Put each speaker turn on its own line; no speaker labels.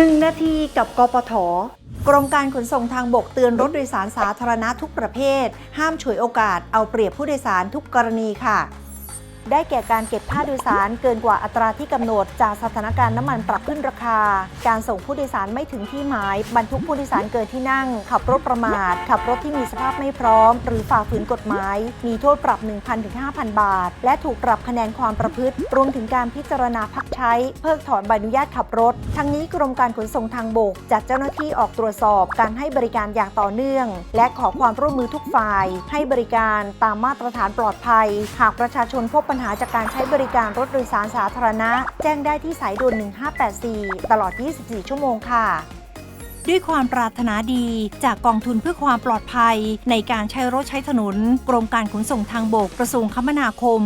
1 นาทีกับกปทกรมการขนส่งทางบกเตือนรถโดยสารสาธารณะทุกประเภท ห้ามฉวยโอกาสเอาเปรียบผู้โดยสารทุกกรณีค่ะ ได้แก่การเก็บค่าโดยสารเกินกว่าอัตราที่กำหนด จากสถานการณ์น้ำมันปรับขึ้นราคา การส่งผู้โดยสารไม่ถึงที่หมาย บรรทุกผู้โดยสารเกินที่นั่ง ขับรถประมาท ขับรถที่มีสภาพไม่พร้อม หรือฝ่าฝืนกฎหมาย มีโทษปรับ 1,000ถึง5,000 บาท และถูกปรับคะแนนความประพฤติ รวมถึงการพิจารณาพักใช้ เพิกถอนใบอนุญาตขับรถ ทั้งนี้กรมการขนส่งทางบกจัดเจ้าหน้าที่ออกตรวจสอบการให้บริการอย่างต่อเนื่อง และขอความร่วมมือทุกฝ่าย ให้บริการตามมาตรฐานปลอดภัย หากประชาชนพบปัญหาจากการใช้บริการรถโดยสารสาธารณะ แจ้งได้ที่สายด่วน 1584 ตลอด 24 ชั่วโมงค่ะ ด้วยความปรารถนาดีจากกองทุนเพื่อความปลอดภัย ในการใช้รถใช้ถนน กรมการขนส่งทางบกกระทรวงคมนาคม